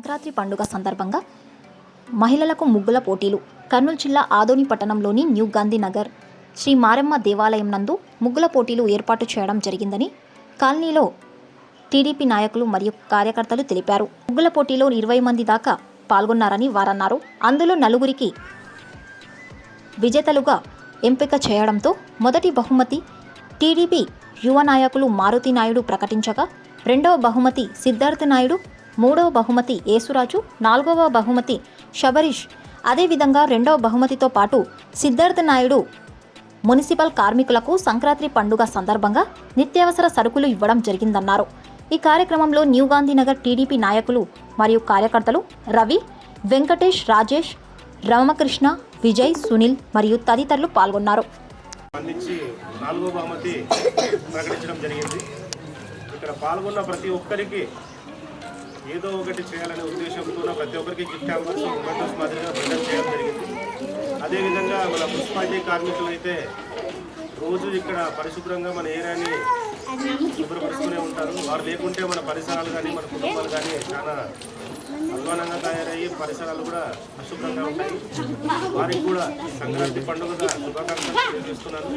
సంక్రాంతి పండుగ సందర్భంగా మహిళలకు ముగ్గుల పోటీలు. కర్నూలు జిల్లా ఆదోని పట్టణంలోని న్యూ గాంధీనగర్ శ్రీ మారెమ్మ దేవాలయం నందు ముగ్గుల పోటీలు ఏర్పాటు చేయడం జరిగిందని కాలనీలో టీడీపీ నాయకులు మరియు కార్యకర్తలు తెలిపారు. ముగ్గుల పోటీలో ఇరవై మంది దాకా పాల్గొన్నారని వారన్నారు. అందులో నలుగురికి విజేతలుగా ఎంపిక చేయడంతో మొదటి బహుమతి టీడీపీ యువ నాయకులు మారుతి నాయుడు ప్రకటించగా రెండవ బహుమతి సిద్ధార్థ నాయుడు మూడవ బహుమతి యేసురాజు నాలుగవ బహుమతి శబరీష్. అదేవిధంగా రెండవ బహుమతితో పాటు సిద్ధార్థ నాయుడు మున్సిపల్ కార్మికులకు సంక్రాంతి పండుగ సందర్భంగా నిత్యావసర సరుకులు ఇవ్వడం జరిగిందన్నారు. ఈ కార్యక్రమంలో న్యూ గాంధీనగర్ టీడీపీ నాయకులు మరియు కార్యకర్తలు రవి వెంకటేష్ రాజేష్ రామకృష్ణ విజయ్ సునీల్ మరియు తదితరులు పాల్గొన్నారు. ప్రకటించడం జరిగింది. ఇక్కడ పాల్గొన్న ప్రతి ఒక్కరికి ఏదో ఒకటి చేయాలనే ఉద్దేశంతో ప్రతి ఒక్కరికి గిఫ్ట్ హ్యాంబర్స్ మొమెంటోస్ మాదిరిగా ప్రజెంట్ చేయడం జరిగింది. అదేవిధంగా మన మున్సిపాలిటీ కార్మికులు అయితే రోజు ఇక్కడ పరిశుభ్రంగా మన ఏరియాని శుభ్రపరుస్తూనే ఉంటారు. వారు లేకుంటే మన పరిసరాలు కానీ మన కుటుంబాలు కానీ చాలా అధ్వానంగా తయారయ్యి పరిసరాలు కూడా అశుభ్రంగా ఉంటాయి. వారికి కూడా సంక్రాంతి పండుగ శుభాకాంక్షలు తెలియజేస్తున్నాను.